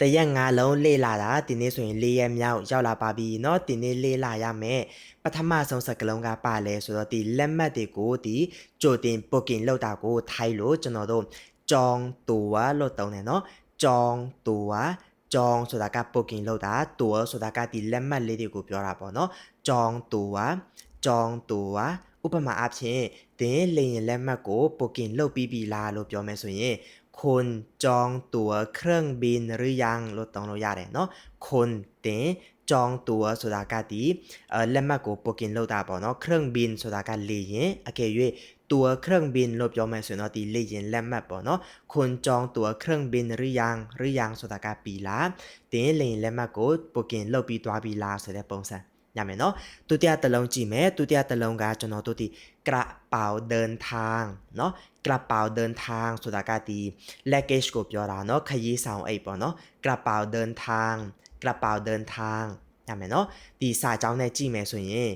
တရက်ငါလုံးလေ့လာတာဒီနေ့ဆိုရင်၄ရက်မြောက်ရောက်လာပါပြီเนาะဒီနေ့လေ့လာရမယ်ပထမဆုံးစကားလုံးကပါလဲဆိုတော့ဒီလက်မှတ်တွေကိုဒီကြိုတင် booking လုပ်တာကိုထိုင်လို့ကျွန်တော်တို့จองตั๋วလို့တုံးတယ်เนาะจองตั๋วจองဆိုတာက booking လုပ်တာตั๋วဆိုတာကဒီလက်မှတ်လေးတွေကိုပြောတာပေါ့เนาะจองตั๋วจองตั๋วဥပမာအားဖြင့်တင်းလေရင်လက်မှတ်ကို booking လုပ်ပြီးပြီလားလို့ပြောမယ်ဆိုရင် คุณจองตั๋วเครื่องบินหรือยังလို့တောင်းလို့ရတယ်เนาะคุณတင်จองตั๋วဆိုတာကဒီအဲလက်မှတ်ကို booking လုပ်တာပေါ့เนาะเครื่องบินဆိုတာကလေယာဉ်အကယ်၍ตั๋วเครื่องบินလို့ပြောမယ်ဆိုရင်တော့ဒီလေယာဉ်လက်မှတ်ပေါ့เนาะคุณจองตั๋วเครื่องบินหรือยังหรือยังဆိုတာကပြီလားတင်လေယာဉ်လက်မှတ်ကို booking လုပ်ပြီးသွားပြီလားဆိုတဲ့ပုံစံ ညမယ်เนาะဒုတိယတစ်လုံးကြည့်မယ်ဒုတိယတစ်လုံးကကျွန်တော်တို့ဒီกระเป๋าเดินทางเนาะกระเป๋าเดินทางဆိုတာကဒီ luggage ကိုပြောတာเนาะခရီးဆောင်အိတ်ပေါ့เนาะกระเป๋าเดินทางกระเป๋าเดินทางညမယ်เนาะဒီစာကြောင်းနဲ့ကြည့်မယ်ဆိုရင်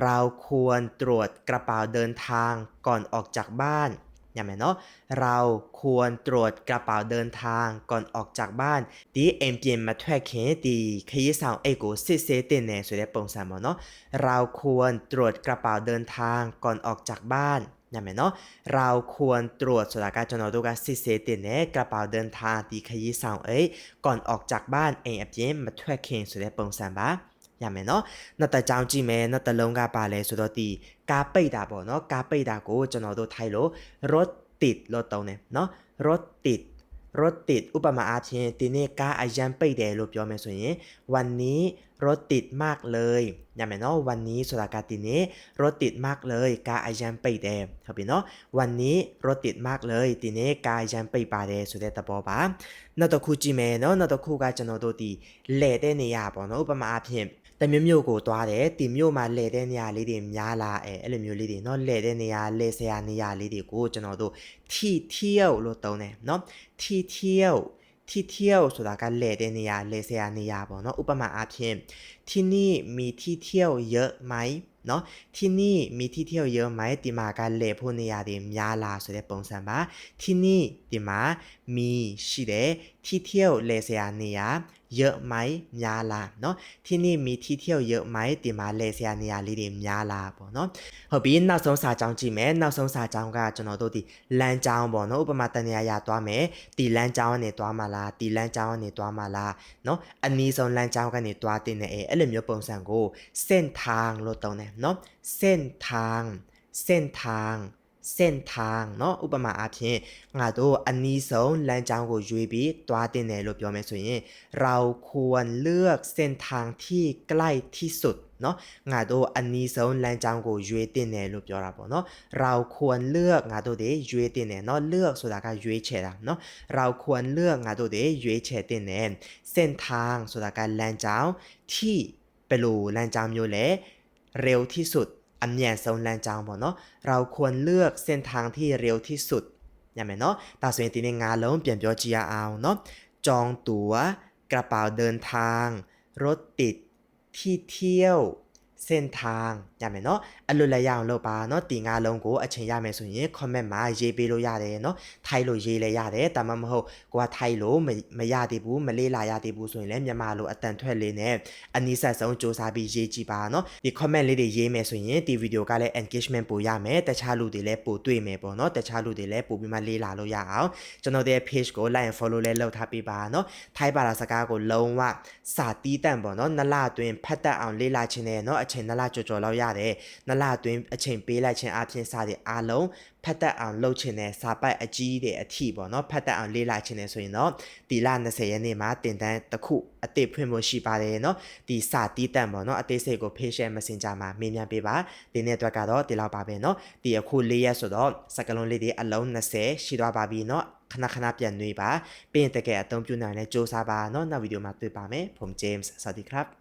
เราควรตรวจกระเป๋าเดินทางก่อนออกจากบ้าน ยามเนาะเราควรตรวจกระเป๋าเดินทางก่อนออกจากบ้านดีเอ็มเีมาแทวยเคตีขยี้สาวเอโกซิเซเตเนสุดได้ปงสามเนาะเราควรตรวจกระเป๋าเดินทางก่อนออกจากบ้านยามเนาะเราควรตรวจสถานการณ์จนดูกาซิเซเตเนกระเป๋าเดินทางดีขยี้สาวเอ้ก่อนออกจากบ้านเอ็มเีมาแทวยเคสุดได้ปงสามบ้า ะနောက်တစ်ကြောင်းကြည့်မယ်နောက်တစ်လုံးကပါလဲဆိုတော့ဒီကားပိတ်တာပေါ့เนาะကားပိတ်တာကိုကျွန်တော်တို့ထိုင်လို့รถติดလို့တောင်းတယ်เนาะรถติดรถติดဥပမာအားဖြင့်ဒီနေ့ကားအရန်ပိတ်တယ်လို့ပြောမယ်ဆိုရင် วันนี้รถติดมากเลยညမယ်เนาะวันนี้ဆိုတာကဒီနေ့รถติดมากเลยကားအရန်ပိတ်တယ်ဟုတ်ပြီเนาะวันนี้รถติดมากเลยဒီနေ့ကားအရန်ပိတ်ပါတယ်ဆိုတဲ့သဘောပါနောက်တစ်ခုကြည့်မယ်เนาะနောက်တစ်ခုကကျွန်တော်တို့ဒီလဲတဲ့နေရပေါ့เนาะဥပမာအားဖြင့် တမျိုးမျိုးကိုသွားတယ်ဒီမျိုးမှာလဲတဲ့နေရာလေးတွေများလာအဲအဲ့လိုမျိုးလေးတွေเนาะလဲတဲ့နေရာလဲဆရာနေရာလေးတွေကိုကျွန်တော်တို့ထီเที่ยวလို့သုံးတယ်เนาะထီเที่ยวที่เที่ยวဆိုတာကလဲတဲ့နေရာလဲဆရာနေရာပေါ့เนาะဥပမာအားဖြင့်ที่นี่มีที่เที่ยวเยอะไหมเนาะที่นี่มีที่เที่ยวเยอะไหมဒီမှာကလဲဖို့နေရာတွေများလာဆိုတဲ့ပုံစံပါที่นี่ဒီမှာมีရှိတယ် ที่เที่ยวလဲဆရာနေရာเยอะไหมများလာเนาะที่นี่มีที่เที่ยวเยอะไหมဒီမှာလဲဆရာနေရာလေးတွေများလာပေါ့เนาะဟုတ်ပြီနောက်ဆုံးစာကြောင်းကြည့်မယ်နောက်ဆုံးစာကြောင်းကကျွန်တော်တို့ဒီလမ်းကြောင်းပေါ့เนาะဥပမာတနေရာရသွားမယ်ဒီလမ်းကြောင်းကနေသွားမှာလားဒီလမ်းကြောင်းကနေသွားမှာလားเนาะအနည်းဆုံးလမ်းကြောင်းကနေသွားတင်နေအဲအဲ့လိုမျိုးပုံစံကိုเส้นทางလို့တောင်းတယ်เนาะเส้นทางเส้นทาง เส้นทางเนาะอุปมาอาทิงาตัวอันนี้สองแลนจางกูยุยบีตัวเต็นในรูปยอมส่วน่เราควรเลือกเส้นทางที่ใกล้ที่สุดเนาะงาตัวอันนี้สองแลนจางกูยุยเตินเนรูปยอมเนาะเราควรเลือกงาตัวเดยุยเตินเนเนาะเลือกสุดากายุยเฉดเนาะเราควรเลือกงาตัวเดยุยเฉดเต็นเนเส้นทางสุดากาแลนจางที่เปรูแลนจางโยเล่เร็วที่สุด อันเนียนโซนแลนจางบอกเนาะเราควรเลือกเส้นทางที่เร็วที่สุดอย่างเนาะตาสเวนตีในงานแล้วเปลี่ยนเปียวจียเอาเนาะจองตั๋ว กระเป๋าเดินทาง รถติดที่เที่ยว เส้นทางညမယ်နော်အဲ့လိုလည်းရအောင်လုပ်ပါနော်ဒီငါလုံးကိုအချိန်ရမယ်ဆိုရင် comment မှာရေးပေးလို့ရတယ်နော်ထိုက်လို့ရေးလည်းရတယ်ဒါမှမဟုတ်ကိုကထိုက်လို့မရသေးဘူးမလေးလာရသေးဘူးဆိုရင်လည်းမြန်မာလိုအတန်ထွက်လေးနဲ့အနည်းဆက်ဆုံးစူးစမ်းပြီးရေးကြည့်ပါနော်ဒီ comment လေးတွေရေးမယ်ဆိုရင်ဒီဗီဒီယိုကလည်း engagement ပိုရမယ်တခြားလူတွေလည်းပိုတွေ့မယ်ပေါ့နော်တခြားလူတွေလည်းပိုပြီးမှလေးလာလို့ရအောင်ကျွန်တော်ရဲ့ page ကို like and follow လည်းလုပ်ထားပေးပါနော်ထိုက်ပါတာစကားကိုလုံးဝစာတီးတန့်ပေါ့နော်နလအတွင်းဖတ်တတ်အောင်လေးလာခြင်းနဲ့နော် အချိန်နလကြော်ကြော်လောက်ရတယ်နလအတွင်းအချိန်ပေးလိုက်ခြင်းအပြင်စာတွေအားလုံးဖတ်တတ်အောင်လုပ်ခြင်းနဲ့စာပိုက်အကြီးတွေအထီပေါ့နော်ဖတ်တတ်အောင်လေးလာခြင်းနဲ့ဆိုရင်တော့ဒီလ20ရက်နေ့မှာတင်တန်းတစ်ခုအသေးဖွင့်ဖို့ရှိပါတယ်နော်ဒီစာတီးတန့်ပေါ့နော်အသေးစိတ်ကို patient messenger မှာမေးမြန်းပေးပါဒီနေ့အတွက်ကတော့ဒီလောက်ပါပဲနော်ဒီအခု၄ရက်ဆိုတော့စကလုံးလေးတွေအလုံး20ရှိသွားပါပြီနော်ခဏခဏပြန်နှွေးပါပြီးရင်တကယ်အသုံးပြုနိုင်တဲ့စ조사ပါเนาะနောက်ဗီဒီယိုမှာတွေ့ပါမယ်ผม James สวัสดีครับ